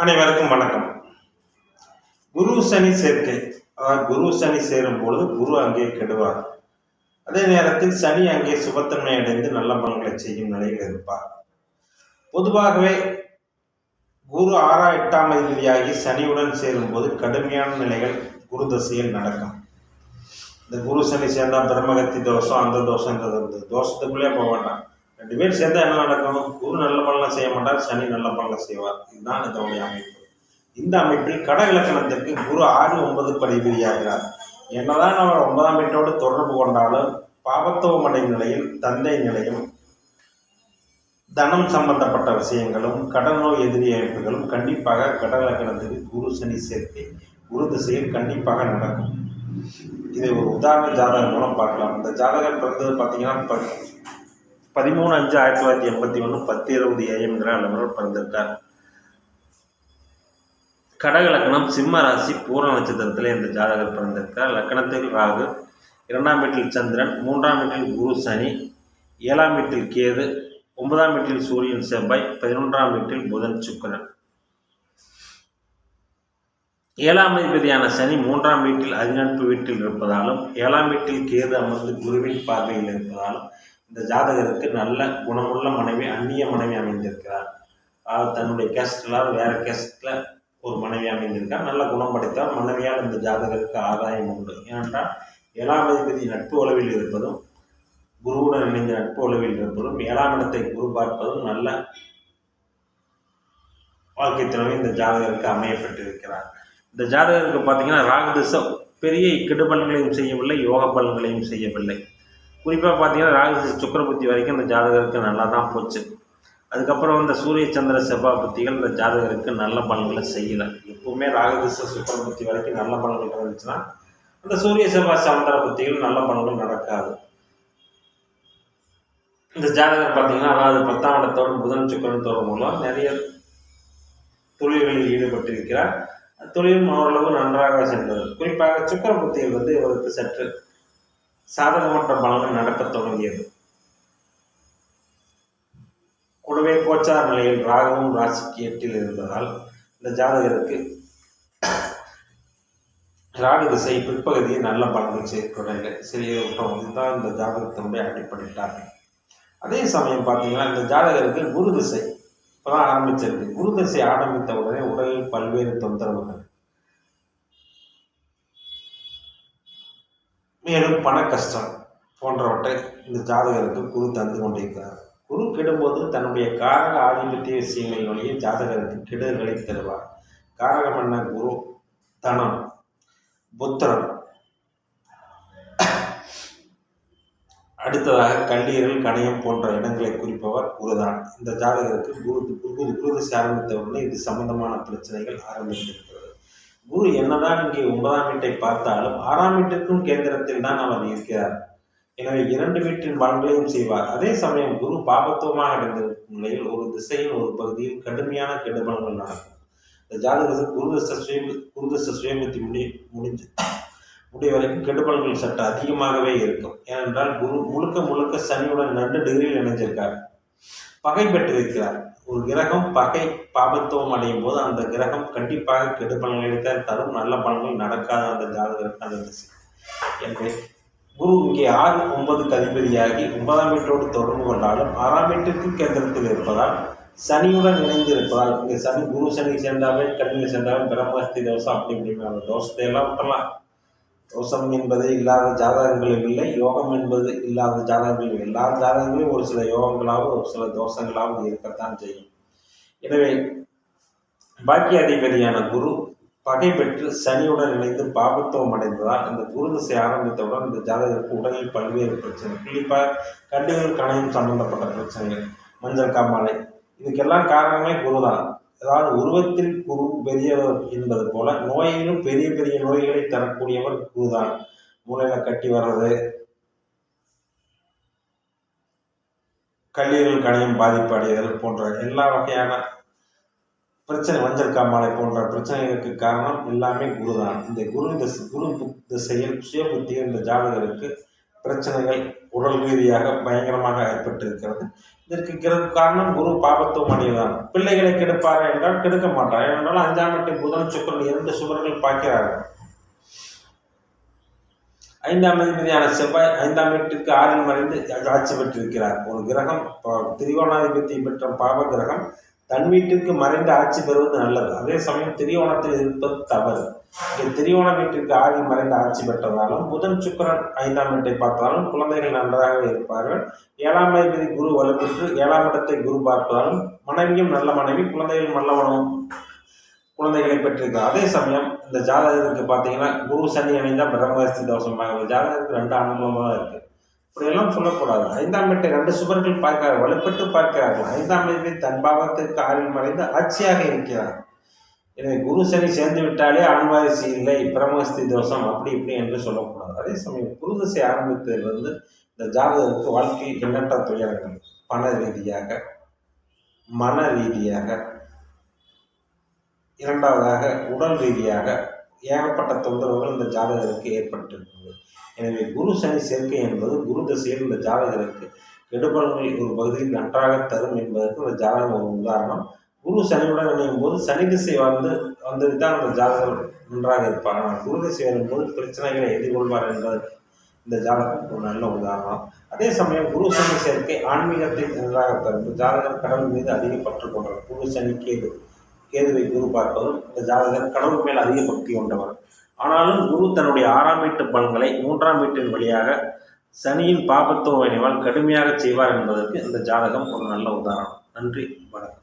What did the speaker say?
அனைவருக்கும் வணக்கம். குரு சனி சேர்க்கை. குரு சனி சேரும் பொழுது குரு அங்கே கெடுவார். அதே நேரத்தில் சனி அங்கே சுபத்தன்மை அடைந்து நல்ல பலன்களை செய்யும் நிலையில் இருப்பார். பொதுவாகவே குரு ஆறா எட்டாம் அதிபதியாகி சனியுடன் சேரும்போது கடுமையான நிலைகள் குரு தசையில் நடக்கும். இந்த குரு சனி சேர்ந்தால் பிரம்மகத்தி தோஷம் அந்த தோஷம் இந்த தோஷம். தோஷத்துக்குள்ளே போக வேண்டாம். ரெண்டு பேர் சேர்ந்தா என்ன நடக்கும்? குரு நல்ல பலனை செய்ய மாட்டார் சனி நல்ல பலனை செய்வார். இதுதான் இதனுடைய அமைப்பு. இந்த அமைப்பில் கட இலக்கணத்திற்கு குரு ஆறு ஒன்பது படிவிரியாகிறார் என்னதான் அவர் ஒன்பதாம் வீட்டோடு தொடர்பு கொண்டாலும் பாபத்துவம் அடையும் நிலையில் தந்தை நிலையும் தனம் சம்பந்தப்பட்ட விஷயங்களும் கடன் நோய் எதிரி அமைப்புகளும் கண்டிப்பாக கடல் இலக்கணத்துக்கு குரு சனி சேர்க்கை குரு திசையில் கண்டிப்பாக நடக்கும். இதை ஒரு உதாரண ஜாதகம் மூலம் பார்க்கலாம். இந்த ஜாதகம் பிறந்தது பார்த்தீங்கன்னா பதிமூணு அஞ்சு ஆயிரத்தி தொள்ளாயிரத்தி எண்பத்தி ஒன்று பத்து இருபது ஏஎம்ங்கிற அளவில் பிறந்திருக்கார். கடக லக்னம் சிம்ம ராசி பூர்ண நட்சத்திரத்தில் இந்த ஜாதகர் பிறந்திருக்கார். லக்னத்தில் ராகு இரண்டாம் வீட்டில் சந்திரன் மூன்றாம் வீட்டில் குரு சனி ஏழாம் வீட்டில் கேது ஒன்பதாம் வீட்டில் சூரியன் செவ்வாய் பதினொன்றாம் வீட்டில் புதன் சுக்கிரன். ஏழாம் அதிபதியான சனி மூன்றாம் வீட்டில் அதிநட்பு வீட்டில் இருப்பதாலும் ஏழாம் வீட்டில் கேது அமர்ந்து குருவின் பார்வையில் இருப்பதாலும் இந்த ஜாதகருக்கு நல்ல குணமுள்ள மனைவி அந்நிய மனைவி அமைந்திருக்கிறார். அதாவது தன்னுடைய கேஸ்டில் வேறு கேஸ்டில் ஒரு மனைவி அமைந்திருக்கார். நல்ல குணம் படைத்தால் மனைவியால் இந்த ஜாதகருக்கு ஆதாயம் உண்டு. ஏனென்றால் ஏழாம் அதிபதி நட்பு உளவில் இருப்பதும் குருவுடன் இணைந்த நட்பு உளவில் இருப்பதும் ஏழாம் இடத்தை குரு பார்ப்பதும் நல்ல வாழ்க்கை திறமை இந்த ஜாதகருக்கு அமையப்பட்டிருக்கிறார். இந்த ஜாதகருக்கு பார்த்தீங்கன்னா ராகுதிசை பெரிய கெடுபலன்களையும் செய்யவில்லை யோக பலன்களையும் செய்யவில்லை. குறிப்பாக பார்த்தீங்கன்னா ராகு சுக்கரபுத்தி வரைக்கும் இந்த ஜாதகருக்கு நல்லா தான் போச்சு. அதுக்கப்புறம் இந்த சூரிய சந்திர செவ்வாய் புத்திகள் இந்த ஜாதகருக்கு நல்ல பலன்களை செய்யலை. எப்பவுமே ராகதிச சுக்கரபுத்தி வரைக்கும் நல்ல பலன்கள் இருந்துச்சுன்னா அந்த சூரிய செவ்வாய் சந்திர புத்திகள் நல்ல பலன்கள் நடக்காது. இந்த ஜாதகர் பார்த்தீங்கன்னா அதாவது பத்தாம் இடத்தோடு புதன் சுக்கரன் மூலம் நிறைய தொழில்களில் ஈடுபட்டிருக்கிறார். தொழிலும் ஓரளவு நன்றாக சென்றது. குறிப்பாக சுக்கர புத்திகள் வந்து இவருக்கு சற்று சாதகமற்ற பலனும் நடக்கத் தொடங்கியது. கூடவே கோச்சார் நிலையில் ராகவும் ராசிக்கு எட்டில் இருந்ததால் இந்த ஜாதகருக்கு ராகு திசை பிற்பகுதியில் நல்ல பலன்கள் செய்யக்கூடாது சிறிய விட்டோம் இதுதான் இந்த ஜாதகத்தினுடைய அடிப்படை டாபிக் அதே சமயம் பார்த்தீங்கன்னா இந்த ஜாதகருக்கு குரு திசை இப்போதான் ஆரம்பிச்சிருக்கு. குரு திசை ஆரம்பித்த உடனே உடலில் பல்வேறு தொந்தரவுகள் மேலும் பண கஷ்டம் போன்றவற்றை இந்த ஜாதகருக்கு குரு தந்து கொண்டிருக்கிறார். குரு கெடும்போது தன்னுடைய காரக ஆதிபத்திய விஷயங்களின் வழியே ஜாதகருக்கு கெடுதல்களை தருவார். காரகம் என்ன? குரு தனம் புத்திரம் அடுத்ததாக கல்லீரல் கணையம் போன்ற இடங்களை குறிப்பவர் குருதான். இந்த ஜாதகருக்கு குரு குரு குருதிசை ஆரம்பித்த உடனே இது சம்பந்தமான பிரச்சனைகள் ஆரம்பித்திருக்கிறது. குரு என்னதான் இங்கே ஒன்பதாம் வீட்டை பார்த்தாலும் ஆறாம் வீட்டிற்கும் கேந்திரத்தில் தான் அவர் இருக்கிறார். எனவே இரண்டு வீட்டின் பலன்களையும் செய்வார். அதே சமயம் குரு பாபத்துவமாக அடைந்திருக்கும் நிலையில் ஒரு திசையின் ஒரு பகுதியில் கடுமையான கெடுபலங்கள் நடக்கும். இந்த ஜாதகத்தில் குருதச சுய குருதச சுயமத்தி முடி முடிஞ்சு முடிய வரைக்கும் கெடுபலன்கள் சற்று அதிகமாகவே இருக்கும். ஏனென்றால் குரு முழுக்க முழுக்க சனியுடன் ரெண்டு டிகிரியில் இணைஞ்சிருக்கார். பகை பெற்றிருக்கிறார். ஒரு கிரகம் பகை பாபத்துவம் அடையும் போது அந்த கிரகம் கண்டிப்பாக கெடுபலன்களை தான் தரும். நல்ல பலன்கள் நடக்காத அந்த ஜாதகருக்கு அந்த திசை. எனவே குரு இங்கே ஆறு ஒன்பதுக்கு அதிபதியாகி ஒன்பதாம் வீட்டோடு தொடர்பு கொண்டாலும் ஆறாம் வீட்டிற்கு கேந்திரத்தில் இருப்பதால் சனியுடன் இணைந்து இருப்பதால் இங்கே சனி குரு சனி சேர்ந்தாவே கண்ணியில் சேர்ந்தாவே பிரம்மஸ்தி தோசை அப்படி இப்படி அந்த தோஷத்தை எல்லாம் விட்டலாம் தோஷம் என்பது இல்லாத ஜாதகங்களும் இல்லை யோகம் என்பது இல்லாத ஜாதகங்களும் இல்லை. எல்லா ஜாதகங்களும் ஒரு சில யோகங்களாகவும் ஒரு சில தோஷங்களாகவும் இருக்கத்தான் செய்யும். எனவே பாக்கிய அதிபதியான குரு பகை பெற்று சனியுடன் இணைந்து பாபத்துவம் அடைந்ததால் இந்த குரு திசை ஆரம்பித்தவுடன் இந்த ஜாதகருக்கு உடலில் பல்வேறு பிரச்சனை. குறிப்பாக கண்டுகள் கணையும் சம்பந்தப்பட்ட பிரச்சனைகள் மஞ்சள் காமாலை. இதுக்கெல்லாம் காரணமே குருதான். அதாவது உருவத்தில் குரு பெரியவர் என்பது போல நோயிலும் பெரிய பெரிய நோய்களை தரக்கூடியவர் குருதான் மூளையில கட்டி வர்றது. கல்லீரல் கணையம் பாதிப்பு அடைதல் போன்ற எல்லா வகையான பிரச்சனை மஞ்சள் காமாலை போன்ற பிரச்சனைகளுக்கு காரணம் எல்லாமே குரு தான் இந்த குரு திசை குரு பு- திசையில் சுய புத்தியில் இந்த ஜாதகருக்கு பிரச்சனைகள் உடல் ரீதியாக பயங்கரமாக ஏற்பட்டிருக்கிறது. இதற்கு காரணம் குரு பாபத்துவம் அடைவதான் பிள்ளைகளை கெடுப்பாரா என்றால் கெடுக்க மாட்டார். ஏனென்றால் அஞ்சாம் எட்டு புதன் சுக்கரன் இரண்டு சுவர்கள் பார்க்கிறார்கள் ஐந்தாம் அதிபதியான செவ்வாய் ஐந்தாம் வீட்டுக்கு ஆறில் மறைந்து ஆட்சி பெற்றிருக்கிறார். ஒரு கிரகம் திரிகோணாதிபத்தியை பெற்ற பாப கிரகம் தன் வீட்டிற்கு மறைந்து ஆட்சி பெறுவது நல்லது. அதே சமயம் திரியோணத்தில் இருப்பது தவறு. இங்கே திரியோண வீட்டிற்கு ஆறில் மறைந்து ஆட்சி பெற்றதாலும் புதன் சுக்கிரன் ஐந்தாம் வீட்டை பார்த்தாலும் குழந்தைகள் நன்றாகவே இருப்பார்கள். ஏழாம் அதிபதி குரு வலுப்பெற்று ஏழாம் இடத்தை குரு பார்ப்பதாலும் மனைவியும் நல்ல மனைவி குழந்தைகள் நல்ல மனம் குழந்தைகளை பெற்றிருக்கிறார். அதே சமயம் இந்த ஜாதகத்துக்கு பார்த்தீங்கன்னா குரு சனி இணைந்தா பிரம்மகஸ்தி தோஷமாக இந்த ரெண்டு அனுபவமாக இருக்குது இருக்கு. இப்படியெல்லாம் சொல்லக்கூடாது. ஐந்தாம் வீட்டை ரெண்டு சுவர்கள் பார்க்கிறார் வலுப்பெற்று பார்க்கிறார்கள். ஐந்தாம் வீட்டை தன் பாவத்திற்கு ஆறில் மறைந்து ஆட்சியாக இருக்கிறார். எனவே குரு சனி சேர்ந்து விட்டாலே ஆண்வாரிசு இல்லை பிரமஸ்தி தோஷம் அப்படி இப்படி என்று சொல்லக்கூடாது. அதே சமயம் குரு தசை ஆரம்பித்ததிலிருந்து இந்த ஜாதகருக்கு வாழ்க்கையில் எண்ணற்ற துயரங்கள் பண ரீதியாக மன ரீதியாக இரண்டாவதாக உடல் ரீதியாக ஏகப்பட்ட தொந்தரவுகள் இந்த ஜாதகருக்கு ஏற்பட்டிருக்கிறது. எனவே குரு சனி சேர்க்கை என்பது குரு திசையில் இந்த ஜாதகருக்கு கெடுபலன்கள் ஒரு பகுதியில் நன்றாக தரும் என்பதற்கு இந்த ஜாதகம் ஒரு உதாரணம். குரு சனியுடன் இணையும் போது சனி திசை வந்து வந்துவிட்டால் அந்த ஜாதகர் நன்றாக இருப்பார். ஆனால் குரு திசை வரும்போது பிரச்சனைகளை எதிர்கொள்வார் என்பதற்கு இந்த ஜாதகம் ஒரு நல்ல உதாரணம். அதே சமயம் குரு சனி சேர்க்கை ஆன்மீகத்தை நன்றாக தரும் ஜாதகர் கடவுள் மீது அதிக பற்று கொண்டவர். குரு சனி கேது கேதுவை குரு பார்ப்பதும் இந்த ஜாதகர் கடவுள் மேல் அதிக பக்தி கொண்டவர். ஆனாலும் குரு தன்னுடைய ஆறாம் வீட்டு பலன்களை மூன்றாம் வீட்டின் வழியாக சனியின் பாபத்துவ நினைவால் கடுமையாக செய்வார் என்பதற்கு இந்த ஜாதகம் ஒரு நல்ல உதாரணம். நன்றி வணக்கம்.